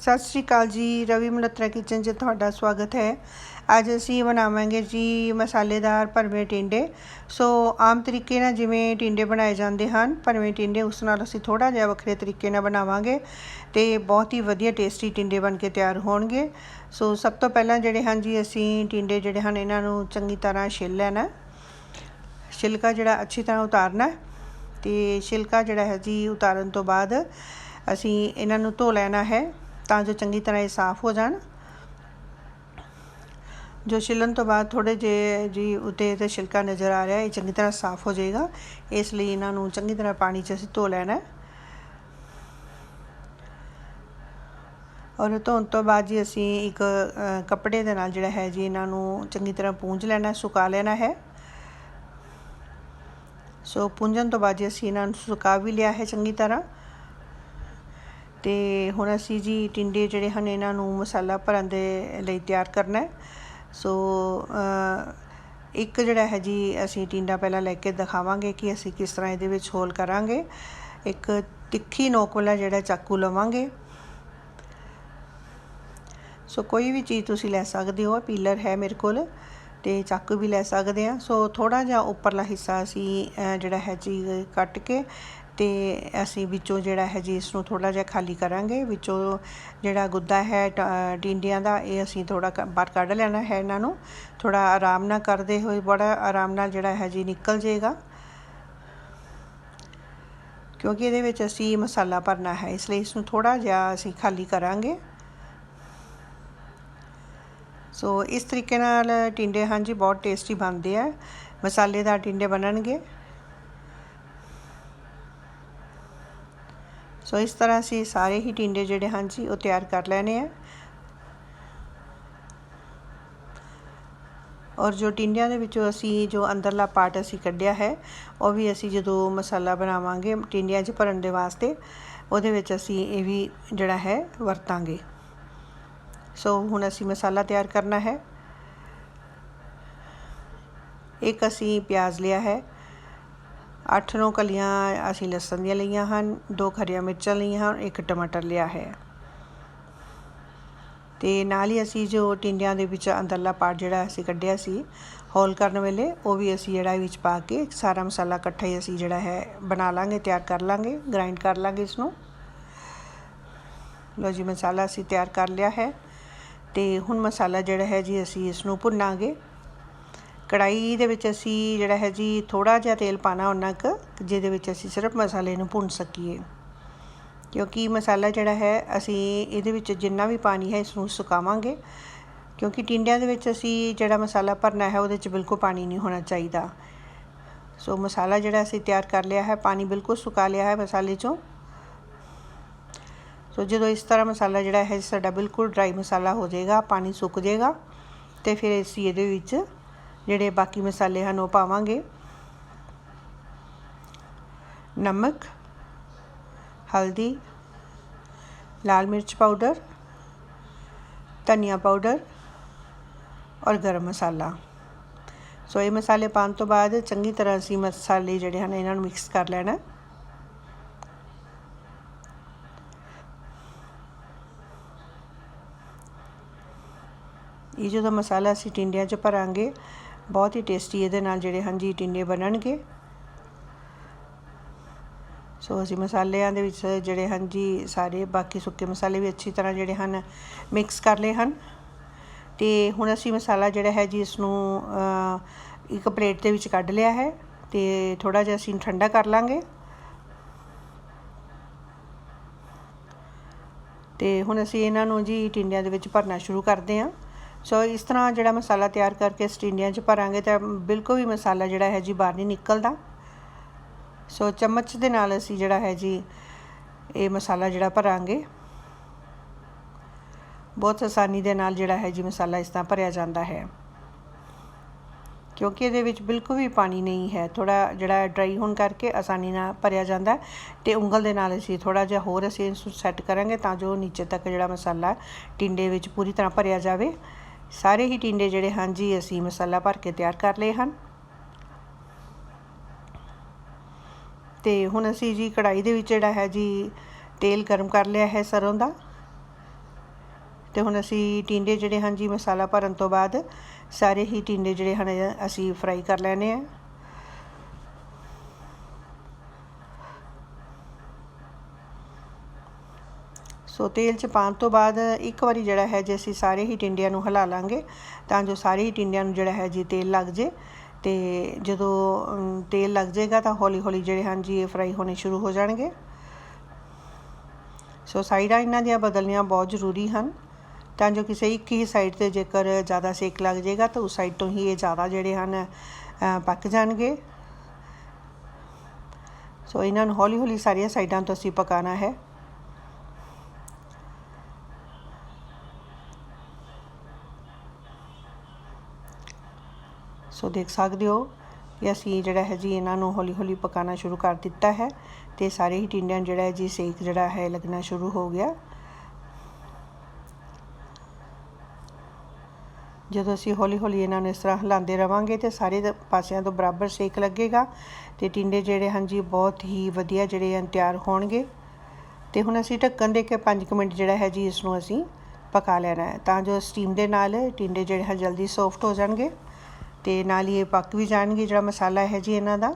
ਸਤਿ ਸ਼੍ਰੀ ਅਕਾਲ ਜੀ, ਰਵੀ ਮਲਹੋਤਰਾ ਕਿਚਨ 'ਚ ਤੁਹਾਡਾ ਸਵਾਗਤ ਹੈ। ਅੱਜ ਅਸੀਂ ਬਣਾਵਾਂਗੇ ਜੀ ਮਸਾਲੇਦਾਰ ਭਰਵੇਂ ਟਿੰਡੇ। ਸੋ ਆਮ ਤਰੀਕੇ ਨਾਲ ਜਿਵੇਂ ਟਿੰਡੇ ਬਣਾਏ ਜਾਂਦੇ ਹਨ, ਭਰਵੇਂ ਟਿੰਡੇ ਉਸ ਨਾਲ ਅਸੀਂ ਥੋੜਾ ਜਿਹਾ ਵੱਖਰੇ ਤਰੀਕੇ ਨਾਲ ਬਣਾਵਾਂਗੇ ਤੇ ਬਹੁਤ ਹੀ ਵਧੀਆ ਟੇਸਟੀ ਟਿੰਡੇ ਬਣ ਕੇ ਤਿਆਰ ਹੋਣਗੇ। ਸੋ ਸਭ ਤੋਂ ਪਹਿਲਾਂ ਜਿਹੜੇ ਹਨ ਜੀ ਅਸੀਂ ਟਿੰਡੇ ਜਿਹੜੇ ਹਨ ਇਹਨਾਂ ਨੂੰ ਚੰਗੀ ਤਰ੍ਹਾਂ ਛਿੱਲ ਲੈਣਾ। ਛਿਲਕਾ ਜਿਹੜਾ ਅੱਛੀ ਤਰ੍ਹਾਂ ਉਤਾਰਨਾ ਹੈ ਤੇ ਛਿਲਕਾ ਜਿਹੜਾ ਹੈ ਜੀ ਉਤਾਰਨ ਤੋਂ ਬਾਅਦ ਅਸੀਂ ਇਹਨਾਂ ਨੂੰ ਧੋ ਲੈਣਾ ਹੈ। ਤਾਂ ਜੋ ਚੰਗੀ ਤਰ੍ਹਾਂ ਇਹ ਸਾਫ਼ ਹੋ ਜਾਣ। ਜੋ ਛਿੱਲਣ ਤੋਂ ਬਾਅਦ ਥੋੜੇ ਜੇ ਜੀ ਉਤੇ ਤੇ ਛਿਲਕਾ ਨਜ਼ਰ ਆ ਰਿਹਾ, ਇਹ ਚੰਗੀ ਤਰ੍ਹਾਂ ਸਾਫ਼ ਹੋ ਜਾਏਗਾ। ਇਸ ਲਈ ਇਹਨਾਂ ਨੂੰ ਚੰਗੀ ਤਰ੍ਹਾਂ ਪਾਣੀ 'ਚ ਅਸੀਂ ਧੋ ਲੈਣਾ ਹੈ। ਔਰ ਧੋਣ ਤੋਂ ਬਾਅਦ ਜੀ ਅਸੀਂ ਇੱਕ ਕੱਪੜੇ ਦੇ ਨਾਲ ਜਿਹੜਾ ਹੈ ਜੀ ਇਹਨਾਂ ਨੂੰ ਚੰਗੀ ਤਰ੍ਹਾਂ ਪੂੰਝ ਲੈਣਾ, ਸੁਕਾ ਲੈਣਾ ਹੈ। ਸੋ ਪੂੰਝਣ ਤੋਂ ਬਾਅਦ ਜੀ ਅਸੀਂ ਇਹਨਾਂ ਨੂੰ ਸੁਕਾ ਵੀ ਲਿਆ ਹੈ ਚੰਗੀ ਤਰ੍ਹਾਂ। ਅਤੇ ਹੁਣ ਅਸੀਂ ਜੀ ਟਿੰਡੇ ਜਿਹੜੇ ਹਨ, ਇਹਨਾਂ ਨੂੰ ਮਸਾਲਾ ਭਰਨ ਦੇ ਲਈ ਤਿਆਰ ਕਰਨਾ ਸੋ ਇੱਕ ਜਿਹੜਾ ਹੈ ਜੀ, ਅਸੀਂ ਟਿੰਡਾ ਪਹਿਲਾਂ ਲੈ ਕੇ ਦਿਖਾਵਾਂਗੇ ਕਿ ਅਸੀਂ ਕਿਸ ਤਰ੍ਹਾਂ ਇਹਦੇ ਵਿੱਚ ਹੋਲ ਕਰਾਂਗੇ। ਇੱਕ ਤਿੱਖੀ ਨੋਕ ਵਾਲਾ ਜਿਹੜਾ ਚਾਕੂ ਲਵਾਂਗੇ। ਸੋ, ਕੋਈ ਵੀ ਚੀਜ਼ ਤੁਸੀਂ ਲੈ ਸਕਦੇ ਹੋ ਪੀਲਰ ਹੈ ਮੇਰੇ ਕੋਲ ਤੇ ਚਾਕੂ ਵੀ ਲੈ ਸਕਦੇ ਆ ਸੋ ਥੋੜਾ ਜਿਹਾ ਉੱਪਰਲਾ ਹਿੱਸਾ ਅਸੀਂ ਜਿਹੜਾ ਹੈ ਜੀ, ਕੱਟ ਕੇ ਅਤੇ ਅਸੀਂ ਵਿੱਚੋਂ ਜਿਹੜਾ ਹੈ ਜੀ, ਇਸ ਨੂੰ ਥੋੜਾ ਜਿਹਾ ਖਾਲੀ ਕਰਾਂਗੇ। ਵਿੱਚੋਂ ਜਿਹੜਾ ਗੁੱਦਾ ਹੈ ਟਿੰਡਿਆਂ ਦਾ, ਇਹ ਅਸੀਂ ਥੋੜ੍ਹਾ ਕ, ਬਾਹਰ ਕੱਢ ਲੈਣਾ ਹੈ ਇਹਨਾਂ ਨੂੰ। ਥੋੜ੍ਹਾ ਆਰਾਮ ਨਾਲ ਕਰਦੇ ਹੋਏ, ਬੜਾ ਆਰਾਮ ਨਾਲ ਜਿਹੜਾ ਹੈ ਜੀ, ਨਿਕਲ ਜਾਏਗਾ ਕਿਉਂਕਿ ਇਹਦੇ ਵਿੱਚ ਅਸੀਂ ਮਸਾਲਾ ਭਰਨਾ ਹੈ, ਇਸ ਲਈ ਇਸ ਨੂੰ ਥੋੜਾ ਜਿਹਾ ਅਸੀਂ ਖਾਲੀ ਕਰਾਂਗੇ। ਸੋ, ਇਸ ਤਰੀਕੇ ਨਾਲ ਟਿੰਡੇ ਹਾਂਜੀ, ਬਹੁਤ ਟੇਸਟੀ ਬਣਦੇ ਆ। ਮਸਾਲੇਦਾਰ ਟਿੰਡੇ ਬਣਨਗੇ। ਸੋ ਇਸ ਤਰ੍ਹਾਂ ਅਸੀਂ ਸਾਰੇ ਹੀ ਟਿੰਡੇ ਜਿਹੜੇ ਹਨ ਜੀ, ਉਹ ਤਿਆਰ ਕਰ ਲੈਣੇ ਆ। ਔਰ ਜੋ ਟਿੰਡਿਆਂ ਦੇ ਵਿੱਚੋਂ ਅਸੀਂ ਜੋ ਅੰਦਰਲਾ ਪਾਰਟ ਅਸੀਂ ਕੱਢਿਆ ਹੈ, ਉਹ ਵੀ ਅਸੀਂ ਜਦੋਂ ਮਸਾਲਾ ਬਣਾਵਾਂਗੇ ਟਿੰਡਿਆਂ 'ਚ ਭਰਨ ਦੇ ਵਾਸਤੇ, ਉਹਦੇ ਵਿੱਚ ਅਸੀਂ ਇਹ ਵੀ ਜਿਹੜਾ ਹੈ ਵਰਤਾਂਗੇ। ਸੋ ਹੁਣ ਅਸੀਂ ਮਸਾਲਾ ਤਿਆਰ ਕਰਨਾ ਹੈ। ਇੱਕ ਅਸੀਂ ਪਿਆਜ਼ ਲਿਆ ਹੈ। 8-9 ਕਲੀਆਂ ਅਸੀਂ ਲਸਣ ਦੀਆਂ ਲਈਆਂ ਹਨ, ਦੋ ਖਰੀਆਂ ਮਿਰਚਾਂ ਲਈਆਂ ਹਨ, ਇੱਕ ਟਮਾਟਰ ਲਿਆ ਹੈ। ਤੇ ਨਾਲ ਹੀ ਅਸੀਂ ਜੋ ਟਿੰਡਿਆਂ ਦੇ ਵਿੱਚ ਅੰਦਰਲਾ ਪਾਰਟ ਜਿਹੜਾ ਅਸੀਂ ਕੱਢਿਆ ਸੀ, ਹੋਲ ਕਰਨ ਵੇਲੇ, ਉਹ ਵੀ ਅਸੀਂ ਜਿਹੜਾ ਵਿੱਚ ਪਾ ਕੇ ਸਾਰਾ ਮਸਾਲਾ ਇਕੱਠਾ ਹੀ ਅਸੀਂ ਜਿਹੜਾ ਹੈ ਬਣਾ ਲਾਂਗੇ, ਤਿਆਰ ਕਰ ਲਾਂਗੇ, ਗ੍ਰਾਈਂਡ ਕਰ ਲਾਂਗੇ ਇਸ ਨੂੰ। ਲੋ ਜੀ, ਮਸਾਲਾ ਅਸੀਂ ਤਿਆਰ ਕਰ ਲਿਆ ਹੈ। ਤੇ ਹੁਣ ਮਸਾਲਾ ਜਿਹੜਾ ਹੈ ਜੀ ਅਸੀਂ ਇਸ ਨੂੰ ਭੁੰਨਾਂਗੇ। ਕੜਾਈ ਦੇ ਵਿੱਚ ਅਸੀਂ ਜਿਹੜਾ ਹੈ ਜੀ ਥੋੜਾ ਜਿਹਾ ਤੇਲ ਪਾਣਾ ਉਹਨਾਂ ਕ, ਜਿਹਦੇ ਵਿੱਚ ਅਸੀਂ ਸਿਰਫ ਮਸਾਲੇ ਨੂੰ ਭੁੰਨ ਸਕੀਏ। ਕਿਉਂਕਿ ਮਸਾਲਾ ਜਿਹੜਾ ਹੈ, ਅਸੀਂ ਇਹਦੇ ਵਿੱਚ ਜਿੰਨਾ ਵੀ ਪਾਣੀ ਹੈ ਇਸ ਨੂੰ ਸੁਕਾਵਾਂਗੇ। ਕਿਉਂਕਿ ਟਿੰਡਿਆਂ ਦੇ ਵਿੱਚ ਅਸੀਂ ਜਿਹੜਾ ਮਸਾਲਾ ਭਰਨਾ ਹੈ, ਉਹਦੇ ਵਿੱਚ ਬਿਲਕੁਲ ਪਾਣੀ ਨਹੀਂ ਹੋਣਾ ਚਾਹੀਦਾ। ਸੋ ਮਸਾਲਾ ਜਿਹੜਾ ਅਸੀਂ ਤਿਆਰ ਕਰ ਲਿਆ ਹੈ, ਪਾਣੀ ਬਿਲਕੁਲ ਸੁਕਾ ਲਿਆ ਹੈ ਮਸਾਲੇ ਚੋਂ। ਸੋ ਜਦੋਂ ਇਸ ਤਰ੍ਹਾਂ ਮਸਾਲਾ ਜਿਹੜਾ ਹੈ, ਸਾਡਾ ਬਿਲਕੁਲ ਡਰਾਈ ਮਸਾਲਾ ਹੋ ਜਾਏਗਾ, ਪਾਣੀ ਸੁੱਕ ਜਾਏਗਾ, ਤੇ ਫਿਰ ਅਸੀਂ ਇਹਦੇ ਵਿੱਚ ਜਿਹੜੇ ਬਾਕੀ ਮਸਾਲੇ ਹਨ ਉਹ ਪਾਵਾਂਗੇ। ਨਮਕ, ਹਲਦੀ, ਲਾਲ ਮਿਰਚ ਪਾਊਡਰ, ਧਨੀਆ ਪਾਊਡਰ ਔਰ ਗਰਮ ਮਸਾਲਾ। ਸੋ ਇਹ ਮਸਾਲੇ ਪਾਉਣ ਤੋਂ ਬਾਅਦ ਚੰਗੀ ਤਰ੍ਹਾਂ ਅਸੀਂ ਮਸਾਲੇ ਜਿਹੜੇ ਹਨ ਇਹਨਾਂ ਨੂੰ ਮਿਕਸ ਕਰ ਲੈਣਾ। ਇਹ ਜਦੋਂ ਮਸਾਲਾ ਅਸੀਂ ਟਿੰਡਿਆਂ 'ਚ ਭਰਾਂਗੇ ਬਹੁਤ ਹੀ ਟੇਸਟੀ ਇਹਦੇ ਨਾਲ ਜਿਹੜੇ ਹਨ ਜੀ ਟਿੰਡੇ ਬਣਨਗੇ। ਸੋ ਅਸੀਂ ਮਸਾਲਿਆਂ ਦੇ ਵਿੱਚ ਜਿਹੜੇ ਹਨ ਜੀ ਸਾਰੇ ਬਾਕੀ ਸੁੱਕੇ ਮਸਾਲੇ ਵੀ ਅੱਛੀ ਤਰ੍ਹਾਂ ਜਿਹੜੇ ਹਨ ਮਿਕਸ ਕਰ ਲਏ ਹਨ। ਤੇ ਹੁਣ ਅਸੀਂ ਮਸਾਲਾ ਜਿਹੜਾ ਹੈ ਜੀ ਇਸ ਨੂੰ ਇੱਕ ਪਲੇਟ ਦੇ ਵਿੱਚ ਕੱਢ ਲਿਆ ਹੈ ਤੇ ਥੋੜਾ ਜਿਹਾ ਅਸੀਂ ਠੰਡਾ ਕਰ ਲਾਂਗੇ। ਤੇ ਹੁਣ ਅਸੀਂ ਇਹਨਾਂ ਨੂੰ ਜੀ ਟਿੰਡਿਆਂ ਦੇ ਵਿੱਚ ਭਰਨਾ ਸ਼ੁਰੂ ਕਰਦੇ ਹਾਂ। ਸੋ ਇਸ ਤਰ੍ਹਾਂ ਜਿਹੜਾ ਮਸਾਲਾ ਤਿਆਰ ਕਰਕੇ ਸਟਿੰਡੀਆਂ 'ਚ ਭਰਾਂਗੇ ਤਾਂ ਬਿਲਕੁਲ ਵੀ ਮਸਾਲਾ ਜਿਹੜਾ ਹੈ ਜੀ ਬਾਹਰ ਨਹੀਂ ਨਿਕਲਦਾ। ਸੋ ਚਮਚ ਦੇ ਨਾਲ ਅਸੀਂ ਜਿਹੜਾ ਹੈ ਜੀ ਇਹ ਮਸਾਲਾ ਜਿਹੜਾ ਭਰਾਂਗੇ। ਬਹੁਤ ਆਸਾਨੀ ਦੇ ਨਾਲ ਜਿਹੜਾ ਹੈ ਜੀ ਮਸਾਲਾ ਇਸ ਤਰ੍ਹਾਂ ਭਰਿਆ ਜਾਂਦਾ ਹੈ। ਕਿਉਂਕਿ ਇਹਦੇ ਵਿੱਚ ਬਿਲਕੁਲ ਵੀ ਪਾਣੀ ਨਹੀਂ ਹੈ ਥੋੜਾ ਜਿਹੜਾ ਡਰਾਈ ਹੋਣ ਕਰਕੇ ਆਸਾਨੀ ਨਾਲ ਭਰਿਆ ਜਾਂਦਾ ਤੇ ਉਂਗਲ ਦੇ ਨਾਲ ਅਸੀਂ ਥੋੜਾ ਜਿਹਾ ਹੋਰ ਅਸੀਂ ਇਸ ਨੂੰ ਸੈੱਟ ਕਰਾਂਗੇ ਤਾਂ ਜੋ ਨੀਚੇ ਤੱਕ ਜਿਹੜਾ ਮਸਾਲਾ ਟਿੰਡੇ ਵਿੱਚ ਪੂਰੀ ਤਰ੍ਹਾਂ ਭਰਿਆ ਜਾਵੇ। ਸਾਰੇ ਹੀ ਟਿੰਡੇ ਜਿਹੜੇ ਹਨ ਜੀ, ਅਸੀਂ ਮਸਾਲਾ ਭਰ ਕੇ ਤਿਆਰ ਕਰ ਲਏ ਹਨ। ਤੇ ਹੁਣ ਅਸੀਂ ਜੀ ਕੜਾਈ ਦੇ ਵਿੱਚ ਜਿਹੜਾ ਹੈ ਜੀ, ਤੇਲ ਗਰਮ ਕਰ ਲਿਆ ਹੈ ਸਰੋਂ ਦਾ। ਤੇ ਹੁਣ ਅਸੀਂ ਟਿੰਡੇ ਜਿਹੜੇ ਹਨ ਜੀ, ਮਸਾਲਾ ਭਰਨ ਤੋਂ ਬਾਅਦ ਸਾਰੇ ਹੀ ਟਿੰਡੇ ਜਿਹੜੇ ਹਨ, ਅਸੀਂ ਫਰਾਈ ਕਰ ਲੈਣੇ ਆ। ਸੋ ਤੇਲ ਚ ਪਾਉਣ ਤੋਂ ਬਾਅਦ ਇੱਕ ਵਾਰੀ ਜਿਹੜਾ ਹੈ ਜੇ ਅਸੀਂ ਸਾਰੇ ਹੀ ਟਿੰਡਿਆਂ ਨੂੰ ਹਿਲਾ ਲਾਂਗੇ, ਤਾਂ ਜੋ ਸਾਰੇ ਹੀ ਟਿੰਡਿਆਂ ਨੂੰ ਜਿਹੜਾ ਹੈ ਜੀ ਤੇਲ ਲੱਗ ਜੇ। ਤੇ ਜਦੋਂ ਤੇਲ ਲੱਗ ਜਾਏਗਾ ਤਾਂ ਹੌਲੀ ਹੌਲੀ ਜਿਹੜੇ ਹਨ ਜੀ ਇਹ ਫਰਾਈ ਹੋਣੇ ਸ਼ੁਰੂ ਹੋ ਜਾਣਗੇ। ਸੋ ਸਾਈਡਾਂ ਇਹਨਾਂ ਦੀਆਂ ਬਦਲਣੀਆਂ ਬਹੁਤ ਜ਼ਰੂਰੀ ਹਨ। ਤਾਂ ਜੋ ਕਿਸੇ ਇੱਕ ਹੀ ਸਾਈਡ ਤੇ ਜੇਕਰ ਜ਼ਿਆਦਾ ਸੇਕ ਲੱਗ ਜਾਏਗਾ ਤਾਂ ਉਸ ਸਾਈਡ ਤੋਂ ਹੀ ਇਹ ਜ਼ਿਆਦਾ ਜਿਹੜੇ ਹਨ ਪੱਕ ਜਾਣਗੇ। ਸੋ ਇਹਨਾਂ ਨੂੰ ਹੌਲੀ ਹੌਲੀ ਸਾਰੀਆਂ ਸਾਈਡਾਂ ਤੋਂ ਅਸੀਂ ਪਕਾਣਾ ਹੈ। ਸੋ ਦੇਖ ਸਕਦੇ ਹੋ ਕਿ ਅਸੀਂ ਜਿਹੜਾ ਹੈ ਜੀ ਇਹਨਾਂ ਨੂੰ ਹੌਲੀ ਹੌਲੀ ਪਕਾਉਣਾ ਸ਼ੁਰੂ ਕਰ ਦਿੱਤਾ ਹੈ ਤੇ ਸਾਰੇ ਹੀ ਟਿੰਡਿਆਂ ਜਿਹੜਾ ਹੈ ਜੀ ਸੇਕ ਜਿਹੜਾ ਹੈ ਲੱਗਣਾ ਸ਼ੁਰੂ ਹੋ ਗਿਆ। ਜਦੋਂ ਅਸੀਂ ਹੌਲੀ ਹੌਲੀ ਇਹਨਾਂ ਨੂੰ ਇਸ ਤਰ੍ਹਾਂ ਹਿਲਾਉਂਦੇ ਰਵਾਂਗੇ ਤੇ ਸਾਰੇ ਪਾਸਿਆਂ ਤੋਂ ਬਰਾਬਰ ਸੇਕ ਲੱਗੇਗਾ ਤੇ ਟਿੰਡੇ ਜਿਹੜੇ ਹਨ ਜੀ ਬਹੁਤ ਹੀ ਵਧੀਆ ਜਿਹੜੇ ਹਨ ਤਿਆਰ ਹੋਣਗੇ। ਤੇ ਹੁਣ ਅਸੀਂ ਢੱਕਣ ਦੇ ਕੇ 5 ਮਿੰਟ ਜਿਹੜਾ ਹੈ ਜੀ ਇਸ ਨੂੰ ਅਸੀਂ ਪਕਾ ਲੈਣਾ ਹੈ। ਤਾਂ ਜੋ ਸਟੀਮ ਦੇ ਨਾਲ ਟਿੰਡੇ ਜਿਹੜੇ ਹੈ ਜਲਦੀ ਸੌਫਟ ਹੋ ਜਾਣਗੇ। ਤੇ ਨਾਲ ਹੀ ਇਹ ਪੱਕ ਵੀ ਜਾਣਗੇ ਜਿਹੜਾ ਮਸਾਲਾ ਹੈ ਜੀ ਇਹਨਾਂ ਦਾ।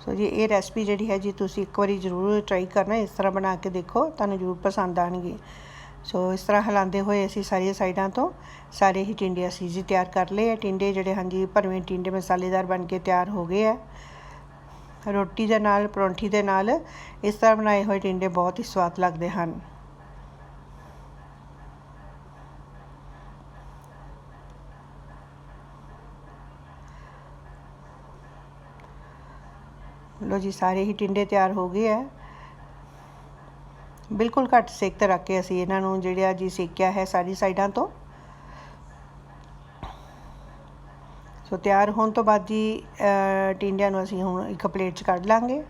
ਸੋ ਜੀ, ਇਹ ਰੈਸਪੀ ਜਿਹੜੀ ਹੈ ਜੀ, ਤੁਸੀਂ ਇੱਕ ਵਾਰੀ ਜ਼ਰੂਰ ਟਰਾਈ ਕਰਨਾ, ਇਸ ਤਰ੍ਹਾਂ ਬਣਾ ਕੇ ਦੇਖੋ, ਤੁਹਾਨੂੰ ਜ਼ਰੂਰ ਪਸੰਦ ਆਣਗੇ। ਸੋ ਇਸ ਤਰ੍ਹਾਂ ਹਿਲਾਉਂਦੇ ਹੋਏ ਅਸੀਂ ਸਾਰੀਆਂ ਸਾਈਡਾਂ ਤੋਂ ਸਾਰੇ ਹੀ ਟਿੰਡੇ ਅਸੀਂ ਜੀ ਤਿਆਰ ਕਰ ਲਏ ਆ ਟਿੰਡੇ ਜਿਹੜੇ, ਹਾਂਜੀ, ਭਰਵੇਂ ਟਿੰਡੇ ਮਸਾਲੇਦਾਰ ਬਣ ਕੇ ਤਿਆਰ ਹੋ ਗਏ ਆ ਰੋਟੀ ਦੇ ਨਾਲ, ਪਰੌਂਠੀ ਦੇ ਨਾਲ ਇਸ ਤਰ੍ਹਾਂ ਬਣਾਏ ਹੋਏ ਟਿੰਡੇ ਬਹੁਤ ਹੀ ਸਵਾਦ ਲੱਗਦੇ ਹਨ। ਲੋ ਜੀ, ਸਾਰੇ ਹੀ ਟਿੰਡੇ ਤਿਆਰ ਹੋ ਗਏ ਆ ਬਿਲਕੁਲ ਘੱਟ ਸੇਕ ਤੇ ਰੱਖ ਕੇ ਅਸੀਂ ਇਹਨਾਂ ਨੂੰ ਜਿਹੜਾ ਜੀ ਸੇਕਿਆ ਹੈ ਸਾਰੀ ਸਾਈਡਾਂ ਤੋਂ। ਸੋ ਤਿਆਰ ਹੋਣ ਤੋਂ ਬਾਅਦ ਜੀ ਟਿੰਡਿਆਂ ਨੂੰ ਅਸੀਂ ਹੁਣ ਇੱਕ ਪਲੇਟ 'ਚ ਕੱਢ ਲਾਂਗੇ।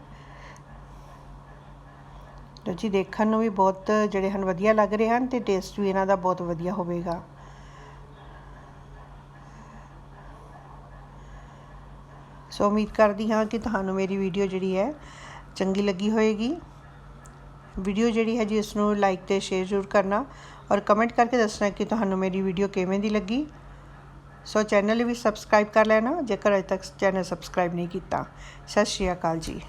ਲੋ ਜੀ, ਦੇਖਣ ਨੂੰ ਵੀ ਬਹੁਤ ਜਿਹੜੇ ਹਨ ਵਧੀਆ ਲੱਗ ਰਹੇ ਹਨ ਤੇ ਟੇਸਟ ਵੀ ਇਹਨਾਂ ਦਾ ਬਹੁਤ ਵਧੀਆ ਹੋਵੇਗਾ। ਸੋ ਉਮੀਦ ਕਰਦੀ ਹਾਂ ਕਿ ਤੁਹਾਨੂੰ ਮੇਰੀ ਵੀਡੀਓ ਜਿਹੜੀ ਹੈ ਚੰਗੀ ਲੱਗੀ ਹੋਵੇਗੀ ਵੀਡੀਓ ਜਿਹੜੀ ਹੈ ਜੀ, ਇਸ ਨੂੰ ਲਾਈਕ ਤੇ ਸ਼ੇਅਰ ਜ਼ਰੂਰ ਕਰਨਾ ਔਰ ਕਮੈਂਟ ਕਰਕੇ ਦੱਸਣਾ ਕਿ ਤੁਹਾਨੂੰ ਮੇਰੀ ਵੀਡੀਓ ਕਿਵੇਂ ਦੀ ਲੱਗੀ। ਸੋ ਚੈਨਲ ਵੀ ਸਬਸਕ੍ਰਾਈਬ ਕਰ ਲੈਣਾ, ਜੇਕਰ ਅਜੇ ਤੱਕ ਚੈਨਲ ਸਬਸਕ੍ਰਾਈਬ ਨਹੀਂ ਕੀਤਾ। ਸਤਿ ਸ਼੍ਰੀ ਅਕਾਲ ਜੀ।